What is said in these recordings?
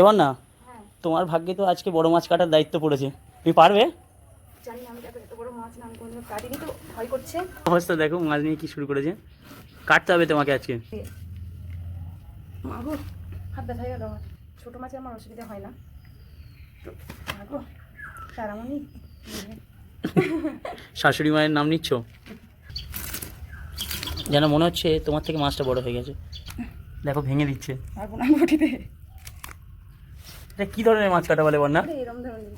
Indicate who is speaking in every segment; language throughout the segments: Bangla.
Speaker 1: এবার না
Speaker 2: হ্যাঁ।
Speaker 1: তোমার ভাগ্যে তো আজকে বড় মাছ কাটার দায়িত্ব পড়েছে। তুমি পারবে? অবস্থা দেখো মাছ নিয়ে কি শুরু করেছে। কাটতে হবে তোমাকে আজকে।
Speaker 2: ছোটো মাছে আমার অসুবিধা হয় না।
Speaker 1: শাশুড়ি মায়ের নাম নিচ্ছ? যেন মনে হচ্ছে তোমার থেকে মাছটা বড় হয়ে গেছে। দেখো ভেঙে দিচ্ছে। এটা কী ধরনের মাছ কাটা বলে বন্যা?
Speaker 2: এরম ধরনের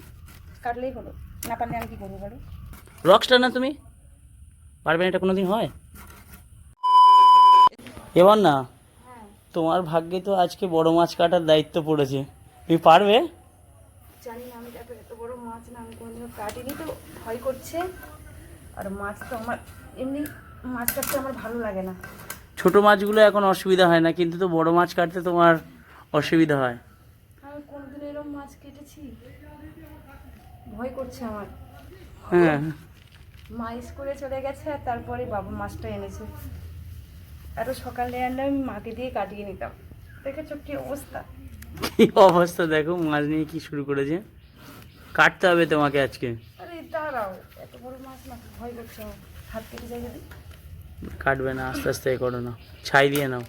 Speaker 2: কাটলেই হলো। না পারলে আমি কি করব বলো?
Speaker 1: রকস্টার না তুমি? পারবে না এটা কোনো দিন হয়? এবার না
Speaker 2: হ্যাঁ।
Speaker 1: তোমার ভাগ্যে তো আজকে বড় মাছ কাটার দায়িত্ব পড়েছে। তুমি পারবে?
Speaker 2: জানি না আমি এত এত বড় মাছ না আমি কোনোদিনও কাটিনি তো ভয় করছে। আর মাছ তো আমার এমনি মাছ কাটতে আমার ভালো লাগে না।
Speaker 1: ছোট মাছগুলো এখন অসুবিধা হয় না কিন্তু তো বড় মাছ কাটতে তোমার অসুবিধা হয়।
Speaker 2: এরকম মাছ কেটেছি? ভয় করছে আমার।
Speaker 1: হ্যাঁ।
Speaker 2: মা স্কুলে চলে গেছে আর তারপরে বাবা মাছটা এনেছে। আরও সকালে আনলে আমি মাকে দিয়ে কাটিয়ে নিতাম। দেখেছ কি অবস্থা?
Speaker 1: কি অবস্থা দেখো মাছ নিয়ে কি শুরু করেছে? কাটতে হবে তোমাকে আজকে।
Speaker 2: আরে দাঁড়াও এত বড় মাছ না ভয় করছে হাত কেটে যায় যদি
Speaker 1: কাটবে না আস্তে আস্তে করো না। ছাই দিয়ে নাও।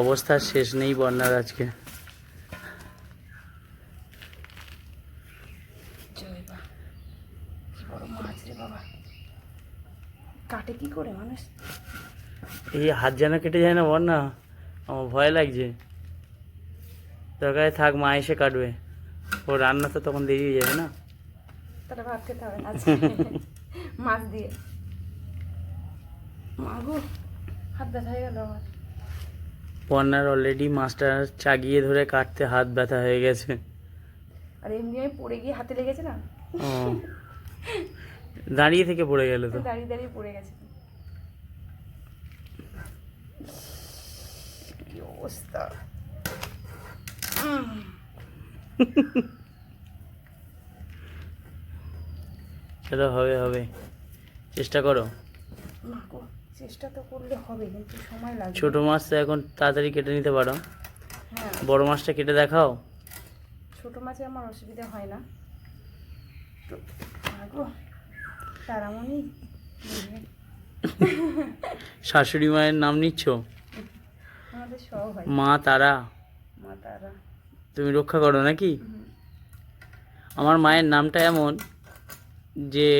Speaker 1: অবস্থার শেষ নেই বন্যার আজকে।
Speaker 2: জয় বা কি বড় মাছ রে বাবা। কাটে কি করে মানুষ?
Speaker 1: এই হাত যেন কেটে যায় না বন্যা আমার ভয় লাগছে। দরকারে থাক মা এসে কাটবে। ও রান্না তো তখন দেরি হয়ে যাবে না।
Speaker 2: তাহলে ভাত খেতে হবে না। মাছ দিয়ে। মাগো হাত ব্যথা হয়ে গেল আমার।
Speaker 1: বন্যার অলরেডি মাছটা চাগিয়ে ধরে কাটতে হাত ব্যথা হয়ে গেছে।
Speaker 2: আর এমনি আমি পড়ে গিয়ে হাতে লেগেছে না?
Speaker 1: দাঁড়িয়ে থেকে পড়ে গেল তো।
Speaker 2: দাঁড়িয়ে দাঁড়িয়ে পড়ে গেছে। কি অবস্থা?
Speaker 1: চলো হবে হবে। চেষ্টা করো।
Speaker 2: চেষ্টা তো করলে হবে কিন্তু সময় লাগবে।
Speaker 1: ছোট মাছ তো এখন তাড়াতাড়ি কেটে নিতে পারো।
Speaker 2: হ্যাঁ।
Speaker 1: বড় মাছটা কেটে দেখাও।
Speaker 2: ছোট মাছে আমার অসুবিধা হয় না। তো আগো তারামণি
Speaker 1: শাশুড়ি মায়ের নাম নিচ্ছ? তারা?
Speaker 2: মা তারা।
Speaker 1: তুমি রক্ষা করো নাকি? আমার মায়ের নামটা এমন যে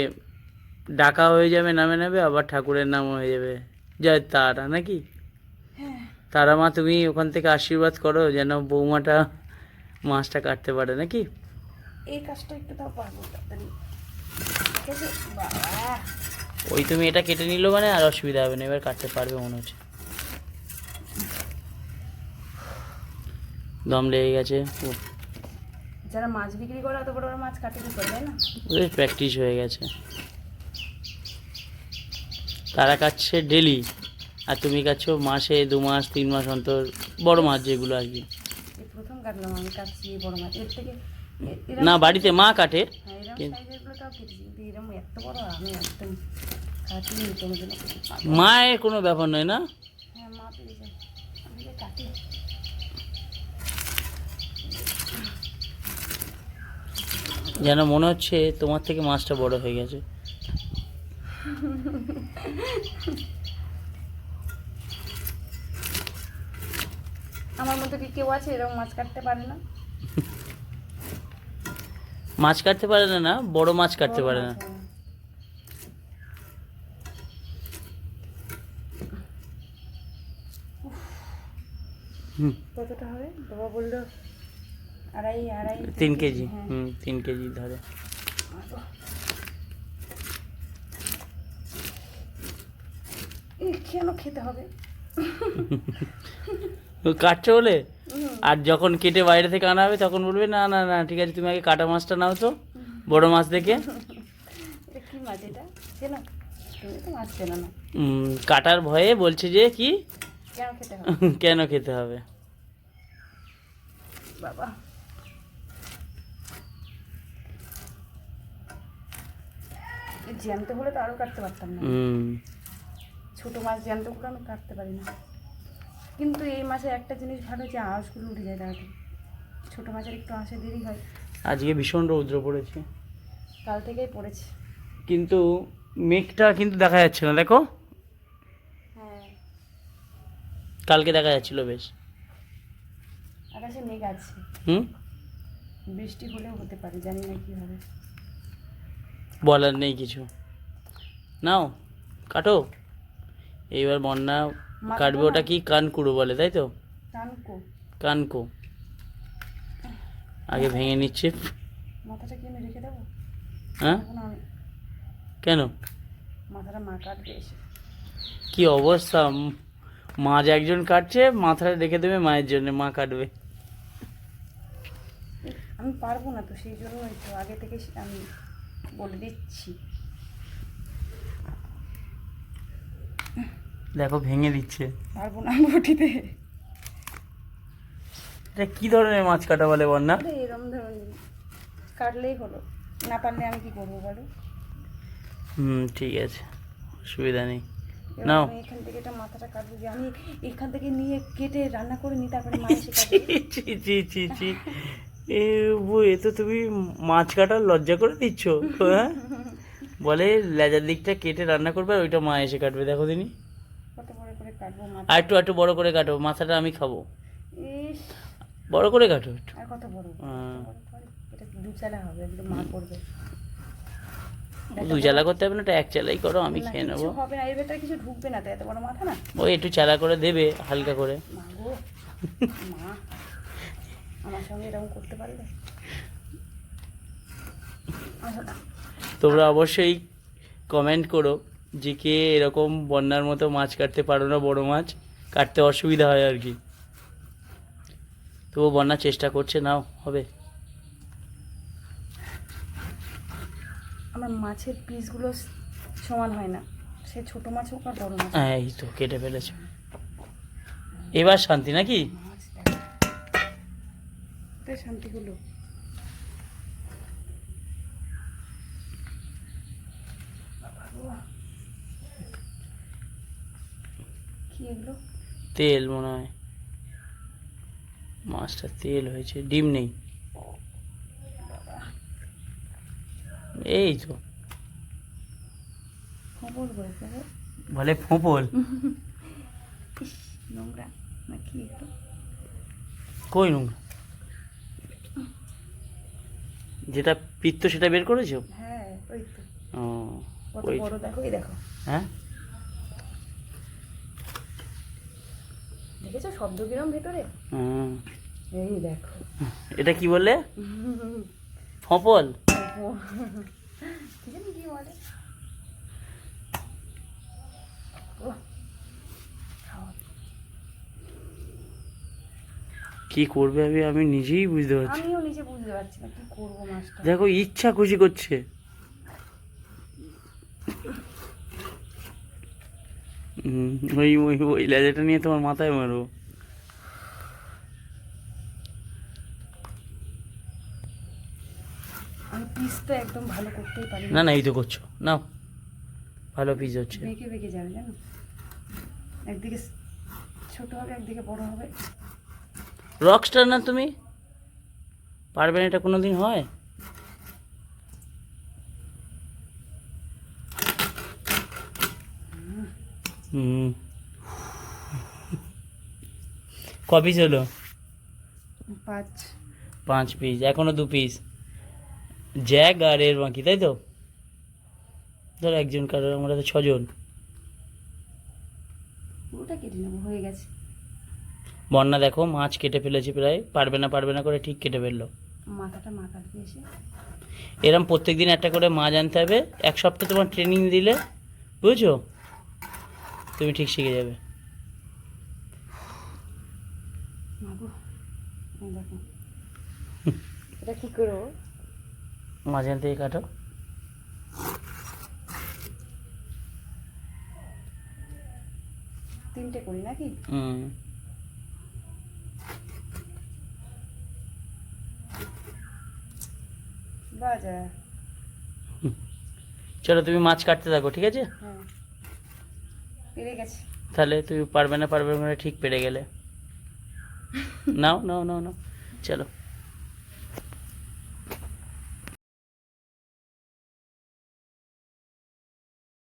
Speaker 1: ডাকা হয়ে যাবে নামে নেবে আবার ঠাকুরের নাম হয়ে যাবে। জয় তারা নাকি?
Speaker 2: হ্যাঁ।
Speaker 1: তারা মা তুমি ওখান থেকে আশীর্বাদ করো যেন বৌমাটা মাছটা কাটতে পারে নাকি?
Speaker 2: এই কাজটা একটু তাও পারব
Speaker 1: ওই তুমি এটা কেটে নিলো মানে আর অসুবিধা হবে না এবার কাটতে পারবে মনে হচ্ছে। দম লেগে গেছে।
Speaker 2: যারা মাছ বিক্রি করে অত বড় বড় মাছ কাটে কি করে তাই না?
Speaker 1: ওদের প্র্যাকটিস হয়ে গেছে। তারা কাটছে ডেলি আর তুমি কাটছো মাসে দু মাস তিন মাস অন্তর বড় মাছ যেগুলো আর কি।
Speaker 2: প্রথম কাটলাম আমি কাটছি এই বড় মাছ। এর থেকে
Speaker 1: না বাড়িতে মা কাটে।
Speaker 2: হ্যাঁ
Speaker 1: মায়ের কোনো ব্যাপার নয় না?
Speaker 2: হ্যাঁ
Speaker 1: যেন মনে হচ্ছে তোমার থেকে মাছটা বড় হয়ে গেছে।
Speaker 2: আমার মতো কি কেউ আছে এরকম মাছ কাটতে পারে না?
Speaker 1: মাছ কাটতে পারে না না বড় মাছ কাটতে পারে না। হুম।
Speaker 2: কতটা হবে? বাবা বলল আড়াই আড়াই
Speaker 1: তিন কেজি
Speaker 2: হ্যাঁ।
Speaker 1: হুম তিন কেজি ধরে।
Speaker 2: কেন খেতে হবে?
Speaker 1: কাটছে বলে? আর যখন কেটে বাইরে থেকে আনা হবে তখন বলবে না না না ঠিক আছে তুমি আগে কাটা মাছটা নাও তো বড় মাছ দেখে। কাটার ভয়ে বলছে যে কি?
Speaker 2: কেন খেতে হবে?
Speaker 1: কেন খেতে হবে?
Speaker 2: বাবা। জ্যান্ত হলে তো আরও কাটতে পারতাম না। ছোট মাছ জ্যান্ত করে আমি কাটতে পারি না। কিন্তু এই মাসে একটা জিনিস ভালো যে আঁশগুলো উঠে যায় তাড়াতাড়ি। ছোটো মাছের একটু আঁশে দেরি হয়।
Speaker 1: আজকে ভীষণ রৌদ্র পড়েছে।
Speaker 2: কাল থেকেই পড়েছে।
Speaker 1: কিন্তু মেঘটা কিন্তু দেখা যাচ্ছে না দেখো।
Speaker 2: হ্যাঁ।
Speaker 1: কালকে দেখা যাচ্ছিল বেশ।
Speaker 2: আকাশে মেঘ আছে।
Speaker 1: হুম?
Speaker 2: বৃষ্টি হলেও হতে পারে জানি না কি হবে
Speaker 1: বলার নেই কিছু। নাও কাটো। এইবার বন্যা কাটবে ওটা কি কানকুড়ো বলে তাই তো? কানকো। আগে ভেঙে নিচ্ছে।
Speaker 2: মাথাটা কি আমি রেখে দেবো?
Speaker 1: হ্যাঁ? কেন?
Speaker 2: মাথাটা মা কাটবে
Speaker 1: কি অবস্থা? মাছ একজন কাটছে মাথাটা রেখে দেবে মায়ের জন্য মা কাটবে।
Speaker 2: আমি পারব না তো সেই জন্য আগে থেকে আমি বলে দিচ্ছি।
Speaker 1: দেখো ভেঙে দিচ্ছে।
Speaker 2: পারব না বটিতে।
Speaker 1: এটা কি ধরনের মাছ কাটা বলে বন্যা?
Speaker 2: আরে এরম ধরুন কাটলেই হলো। না পারলে আমি কি করব বলো?
Speaker 1: হুম ঠিক আছে। অসুবিধা নেই। নাও।
Speaker 2: এখান থেকে এটা মাথাটা কাটবো যে আমি এখান থেকে নিয়ে কেটে রান্না করে নিই তারপরে মা এসে
Speaker 1: ছি
Speaker 2: কাটবে
Speaker 1: ছি ছি ছি ছি। এ এ তো তুমি মাছ কাটার লজ্জা করে দিচ্ছ। হ্যাঁ? বলে লেজার দিকটা কেটে রান্না করবে আর ওইটা মা এসে কাটবে। দেখো দিনি।
Speaker 2: কত বড় করে কাটবো
Speaker 1: আর একটু একটু বড় করে কাটো মাথাটা আমি খাব। বড় করে কাটো একটু।
Speaker 2: কত বড়? এটা দু চালা হবে? এগুলো মা করবে।
Speaker 1: দু চালা করতে হবে না এটা এক চালাই করো আমি খেয়ে নেব।
Speaker 2: হবে না এর ভেতরে কিছু ঢুকবে না তো এত বড় মাথা না?
Speaker 1: ওই একটু চালা করে দেবে হালকা করে।
Speaker 2: মা আমার সঙ্গে এরকম করতে না।
Speaker 1: তোমরা অবশ্যই কমেন্ট করো। কে এরকম বন্যার মতো মাছ কাটতে পারো না বড় মাছ। কাটতে অসুবিধা হয় আর কি। তবু বন্যা চেষ্টা করছে নাও হবে।
Speaker 2: আমার মাছের পিসগুলো সমান হয় না। সে ছোট মাছ হোক আর বড় মাছ
Speaker 1: হ্যাঁ এই তো কেটে ফেলেছে। এবার শান্তি নাকি?
Speaker 2: শান্তি হলো। কি এগুলো
Speaker 1: তেল মনে হয়। মাছটা তেল হয়েছে ডিম নেই। এই তো। বলে ফোঁপল?
Speaker 2: নোংরা।
Speaker 1: কই নোংরা? যেটা পিত্ত সেটা বের করেছ?
Speaker 2: হ্যাঁ ওই তো।
Speaker 1: ও ওই
Speaker 2: বড় দেখো এই দেখো।
Speaker 1: হ্যাঁ?
Speaker 2: দেখেছ শব্দ কিরম ভেতরে এই দেখো।
Speaker 1: এটা কি বললে? ফপল।
Speaker 2: কি বলে।
Speaker 1: করবে আমি? আমি নিজেই বুঝতে পারছি
Speaker 2: আমিও নিজে বুঝতে পারছি না কি করব মাছটা।
Speaker 1: দেখো ইচ্ছা খুশি করছে। ওই ওই ওই লেজাটা নিয়ে তোমার মাথায় মারবো
Speaker 2: আমি পিস একদম ভালো করতেই পারি
Speaker 1: না। না এই তো করছ। নাও। ভালো পিস হচ্ছে।
Speaker 2: বেঁকে বেঁকে যাবে জানো? একদিকে ছোট হবে একদিকে বড় হবে।
Speaker 1: রকস্টার না তুমি? পারবে না এটা কোনোদিন হয়? ক পিস হলো?
Speaker 2: পাঁচ।
Speaker 1: পাঁচ পিস এখনও দু পিস জ্যাক আর এর বাকি তাই তো? ধর একজন কারোর আমরা তো ছজন।
Speaker 2: পুরোটা কেটে নেব হয়ে গেছে।
Speaker 1: বন্যা দেখো মাছ কেটে ফেলেছে প্রায়। পারবে না পারবে না করে ঠিক কেটে ফেলল।
Speaker 2: মাথাটা মাথা
Speaker 1: এরম প্রত্যেক দিন একটা করে মাছ আনতে হবে। এক সপ্তাহ তোমার ট্রেনিং দিলে বুঝছ? তুমি ঠিক শিখে যাবে।
Speaker 2: এটা কি করব
Speaker 1: মাঝখান থেকে কাটো।
Speaker 2: তিনটে করি নাকি?
Speaker 1: হুম। চলো তুমি মাছ কাটতে থাকো ঠিক আছে?
Speaker 2: হ্যাঁ।
Speaker 1: তাহলে তুই পারবে না পারবে না ঠিক পেরে গেলে। নাও নাও নাও নাও। চলো।